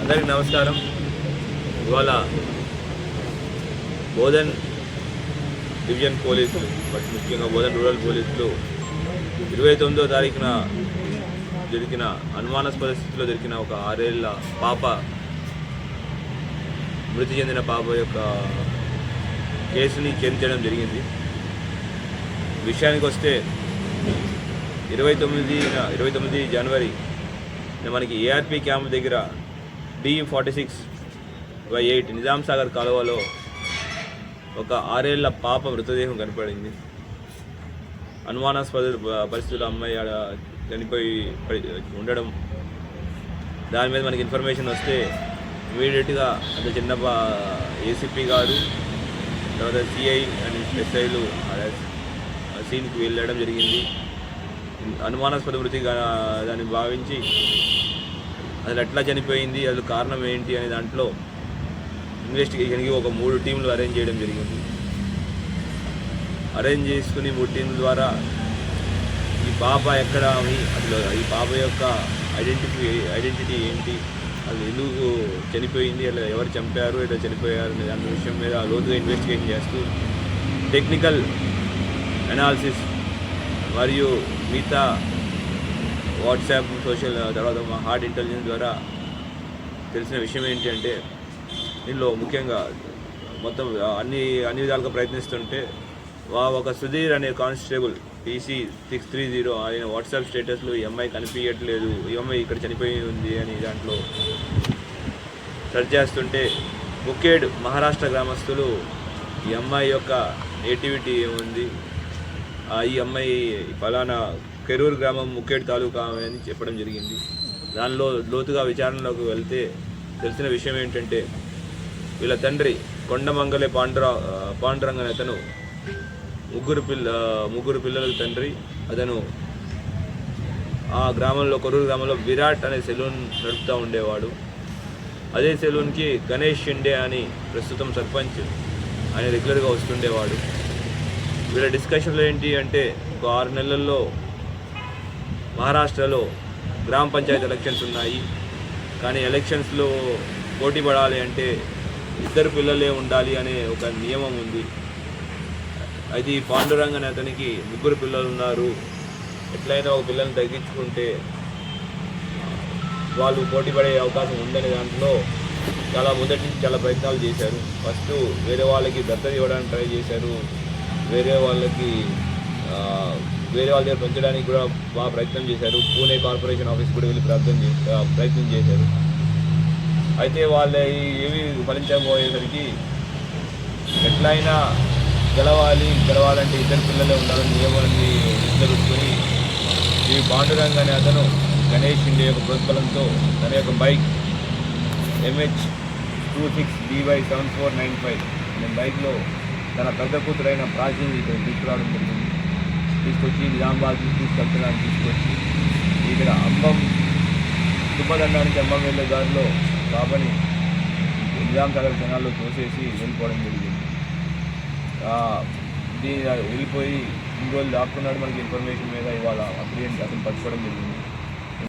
అందరికి నమస్కారం. ఇవాళ బోధన్ డివిజన్ పోలీసులు బట్ ముఖ్యంగా బోధన్ రూరల్ పోలీసులు ఇరవై తొమ్మిదో తారీఖున దొరికిన అనుమానాస్పద స్థితిలో దొరికిన ఒక ఆరేళ్ళ పాప మృతి చెందిన పాప యొక్క కేసుని చేర్చడం జరిగింది. విషయానికి వస్తే ఇరవై తొమ్మిది ఇరవై తొమ్మిది జనవరి మనకి ఏఆర్పి క్యాంప్ దగ్గర D forty six by eight Nizam Sagar కాలువలో ఒక ఆరేళ్ళ పాప మృతదేహం కనపడింది. అనుమానాస్పద పరిస్థితుల్లో అమ్మాయి ఆడ చనిపోయి ఉండడం. దాని మీద మనకి ఇన్ఫర్మేషన్ వస్తే ఇమీడియట్గా అంత చిన్న ఏసీపీ గారు తర్వాత సిఐ అండ్ ఎస్ఐలు సీన్కి వెళ్ళడం జరిగింది. అనుమానాస్పద వృత్తిగా దాన్ని భావించి అసలు ఎట్లా చనిపోయింది అసలు కారణం ఏంటి అనే దాంట్లో ఇన్వెస్టిగేషన్కి ఒక మూడు టీంలు అరేంజ్ చేయడం జరిగింది. అరేంజ్ చేసుకుని మూడు టీంల ద్వారా ఈ పాప ఎక్కడ అని అసలు ఈ పాప యొక్క ఐడెంటిఫై ఐడెంటిటీ ఏంటి అది ఎందుకు చనిపోయింది అలా ఎవరు చంపారు ఇట్లా చనిపోయారు అనే దాని విషయం మీద లోతుగా ఇన్వెస్టిగేషన్ చేస్తూ టెక్నికల్ అనాలిసిస్ మరియు మిగతా వాట్సాప్ సోషల్ తర్వాత మా హార్ట్ ఇంటెలిజెన్స్ ద్వారా తెలిసిన విషయం ఏంటంటే దీనిలో ముఖ్యంగా మొత్తం అన్ని అన్ని విధాలుగా ప్రయత్నిస్తుంటే వా ఒక సుధీర్ అనే constable PC six three zero ఆయన వాట్సాప్ స్టేటస్లో ఈ అమ్మాయి కనిపించట్లేదు ఈ అమ్మాయి ఇక్కడ చనిపోయి ఉంది అని దాంట్లో సెర్చ్ చేస్తుంటే ముఖేడ్ మహారాష్ట్ర గ్రామస్తులు ఈ అమ్మాయి యొక్క నేటివిటీ ఏముంది ఈ అమ్మాయి ఫలానా కెరూరు గ్రామం ముఖేడు తాలూకా అని చెప్పడం జరిగింది. దానిలో లోతుగా విచారణలోకి వెళ్తే తెలిసిన విషయం ఏంటంటే వీళ్ళ తండ్రి కొండమంగళే పాండురా పాండురంగన్ అతను ముగ్గురు పిల్ల ముగ్గురు పిల్లల తండ్రి. అతను ఆ గ్రామంలో కొరూరు గ్రామంలో విరాట్ అనే సెలూన్ నడుపుతూ ఉండేవాడు. అదే సెలూన్కి గణేష్ షిండే అని ప్రస్తుతం సర్పంచ్ ఆయన రెగ్యులర్గా వస్తుండేవాడు. వీళ్ళ డిస్కషన్లో ఏంటి అంటే ఒక ఆరు నెలల్లో మహారాష్ట్రలో గ్రామ పంచాయతీ ఎలక్షన్స్ ఉన్నాయి. కానీ ఎలక్షన్స్లో పోటీ పడాలి అంటే ఇద్దరు పిల్లలే ఉండాలి అనే ఒక నియమం ఉంది. అది పాండురంగన్ అతనికి ముగ్గురు పిల్లలు ఉన్నారు. ఎట్లయినా ఒక పిల్లల్ని తగ్గించుకుంటే వాళ్ళు పోటీ పడే అవకాశం ఉందనే దాంట్లో చాలా మొదటి చాలా ప్రయత్నాలు చేశారు. ఫస్ట్ వేరే వాళ్ళకి దత్తత ఇవ్వడానికి ట్రై చేశారు. వేరే వాళ్ళకి వేరే వాళ్ళ దగ్గర పెంచడానికి కూడా బాగా ప్రయత్నం చేశారు. పూణే కార్పొరేషన్ ఆఫీస్ కూడా వెళ్ళి ప్రయత్నం చే ప్రయత్నం చేశారు. అయితే వాళ్ళ ఏవి ఫలించకపోయేసరికి ఎట్లయినా గెలవాలి గెలవాలంటే ఇద్దరు పిల్లలే ఉండాలని నియమాన్ని దృష్టిలో ఈ పాండురంగ్ అనే అతను గణేష్ ఇండే యొక్క ప్రోత్బలంతో తన యొక్క bike MH two six DY seven four nine five అనే బైక్లో తన పెద్ద కూతురైన ప్రాచీన్ ఇక్కడ తీసుకురావడం జరిగింది. తీసుకొచ్చి నిజామాబాద్ తీసుకెళ్తున్నాను తీసుకొచ్చి ఇక్కడ అమ్మం తుమ్మదండానికి అమ్మం వెళ్ళే దారిలో బాబాని నిజాం సాగర్ జనాల్లో తోసేసి వెళ్ళిపోవడం జరిగింది. దీని వెళ్ళిపోయి ఇన్ని రోజులు దాక్కున్నాడు మనకి ఇన్ఫర్మేషన్ మీద ఇవాళ అప్రియంట్ అతను పట్టుకోవడం జరిగింది.